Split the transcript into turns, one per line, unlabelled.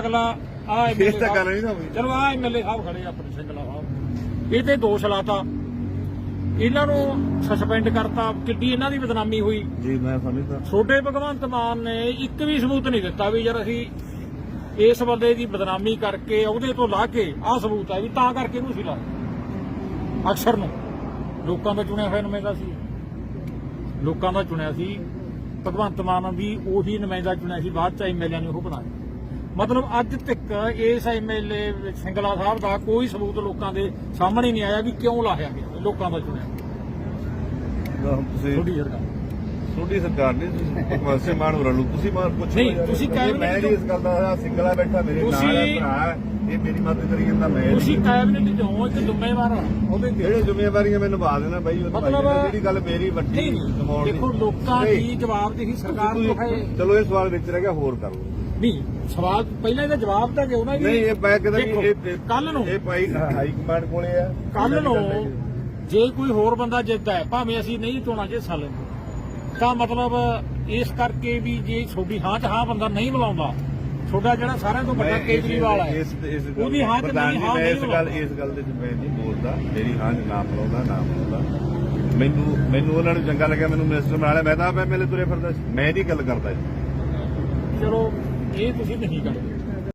ਅਗਲਾ ਆ
ਇਸ ਤਾਂ ਗੱਲ ਨਹੀਂ ਨਾ ਹੋਈ।
ਚਲੋ ਆ ਐਮਐਲਏ ਸਾਹਿਬ ਖੜੇ ਆ ਆਪਣੇ ਸਿੰਗਲਾ ਸਾਹਿਬ ਇਹ ਤੇ ਦੋਸ਼ ਲਾਤਾ। ਇਹਨਾਂ ਨੂੰ ਸਸਪੈਂਡ ਕਰਤਾ। ਕਿੱਡੀ ਇਹਨਾਂ ਦੀ ਬਦਨਾਮੀ ਹੋਈ।
ਜੀ ਮੈਂ ਸਮਝਦਾ।
ਛੋਟੇ ਭਗਵੰਤ ਮਾਨ ਨੇ ਇੱਕ ਵੀ ਸਬੂਤ ਨਹੀਂ ਦਿੱਤਾ ਵੀ ਯਾਰ ਅਸੀਂ ਇਸ ਬੰਦੇ ਦੀ ਬਦਨਾਮੀ ਕਰਕੇ ਉਹਦੇ ਤੋਂ ਲਾ ਕੇ ਆਹ ਸਬੂਤ ਹੈ ਵੀ ਤਾਂ ਕਰਕੇ ਇਹਨੂੰ ਸੀ ਲਾ ਅਕਸਰ ਨੂੰ। ਲੋਕਾਂ ਦਾ ਚੁਣਿਆ ਹੋਇਆ ਨੁਮਾਇੰਦਾ ਸੀ। ਲੋਕਾਂ ਦਾ ਚੁਣਿਆ ਸੀ। ਭਗਵੰਤ ਮਾਨ ਵੀ ਉਹੀ ਨੁਮਾਇੰਦਾ ਚੁਣਿਆ ਸੀ। ਬਾਅਦ ਚ ਐਮਐਲਏ ਨੇ ਉਹ ਬਣਾਇਆ। ਮਤਲਬ ਅੱਜ ਤੱਕ ਇਸ ਐਮਐਲਏ ਸਿੰਗਲਾ ਸਾਹਿਬ ਦਾ ਕੋਈ ਸਬੂਤ ਲੋਕਾਂ ਦੇ ਸਾਹਮਣੇ ਨਹੀਂ ਆਇਆ ਵੀ ਕਿਉਂ ਲਾਇਆ ਗਿਆ ਲੋਕਾਂ ਦਾ ਚੁਣਿਆ ਥੋੜੀ ਸਰਕਾਰ
ਨਹੀਂ ਤੁਸੀਂ ਭਗਵੰਤ ਸਿੰਘ ਮਾਨ ਹੋਰਾਂ ਨੂੰ ਤੁਸੀਂ ਮਾਨ ਪੁੱਛੋ।
ਨਹੀਂ। ਤੁਸੀਂ cabinet
ਮੈਂ ਨਹੀਂ ਇਸ ਗੱਲ ਦਾ ਸਿੰਗਲਾ ਬੈਠਾ ਮੇਰੇ ਨਾਲ ਹੈ ਭਰਾ ਇਹ ਮੇਰੀ ਮਦਦ ਕਰੀ ਜਾਂਦਾ ਮੈਂ
ਤੁਸੀਂ ਕੈਬਨਿਟ ਚੋਂ ਇੱਕ ਜ਼ਿੰਮੇਵਾਰ ਉਹਦੇ
ਜਿਹੜੇ ਜ਼ਿੰਮੇਵਾਰੀਆਂ ਮੈਂ ਨਿਭਾ ਦੇਣਾ ਬਾਈ ਉਹ। ਜਿਹੜੀ ਗੱਲ ਮੇਰੀ ਵੱਡੀ
ਦੇਖੋ ਲੋਕਾਂ ਦੀ ਜਵਾਬਦੇਹੀ ਸਰਕਾਰ ਨੂੰ ਹੈ।
ਚਲੋ ਇਹ ਸਵਾਲ ਵਿੱਚ ਰਹਿ ਗਿਆ ਹੋਰ ਕਰ। ਲਓ
ਨਹੀਂ ਸਵਾਲ ਪਹਿਲਾਂ ਇਹਦਾ ਜਵਾਬ ਤਾਂ ਦਿਓ ਨਾ ਜੀ।
ਨਹੀਂ ਇਹ ਮੈਂ ਕਹਿੰਦਾ ਵੀ ਇਹ
ਕੱਲ ਨੂੰ
ਇਹ ਭਾਈ ਹਾਈ ਕਮਾਂਡ ਕੋਲੇ ਆ।
ਕੱਲ ਨੂੰ ਜੇ ਕੋਈ ਹੋਰ ਬੰਦਾ ਜਿੱਤਦਾ ਹੈ ਭਾਵੇਂ ਅਸੀਂ ਨਹੀਂ ਚੋਣਾਂ 'ਚ ਹਿੱਸਾ ਲੈਂਦੇ ਤਾਂ ਮਤਲਬ ਇਸ ਕਰਕੇ ਵੀ ਜੇ ਛੋਡੀ ਹਾਂ 'ਚ ਹਾਂ ਬੰਦਾ ਨਹੀਂ ਬੁਲਾਉਂਦਾ ਛੋਡਾ ਜਿਹੜਾ ਸਾਰਿਆਂ ਤੋਂ ਵੱਡਾ ਕੇਜਰੀਵਾਲ ਹੈ ਉਹਦੀ ਹਾਂ 'ਚ ਨਹੀਂ ਹਾਂ
ਇਸ ਗੱਲ
ਬੁਲਾਉਂਦਾ।
ਇਸ ਗੱਲ ਦੇ ਵਿੱਚ ਮੈਂ ਨਹੀਂ ਬੋਲਦਾ। ਮੇਰੀ ਹਾਂ ਚ ਨਾਮ ਲਾਉਂਦਾ ਨਾਮ ਲਾਉਂਦਾ ਮੈਨੂੰ ਮੈਨੂੰ ਉਹਨਾਂ ਨੂੰ ਚੰਗਾ ਲੱਗਿਆ ਮੈਨੂੰ ਮਿਨਿਸਟਰ ਬਣਾ ਲਿਆ। ਮੈਂ ਤਾਂ ਆਪੇ ਮੇਲੇ ਤੁਰੇ ਫਿਰਦਾ ਮੈਂ ਨਹੀਂ ਗੱਲ ਕਰਦਾ ਜੀ।
ਚਲੋ ਇਹ ਤੁਸੀਂ ਨਹੀਂ ਕਰਦੇ।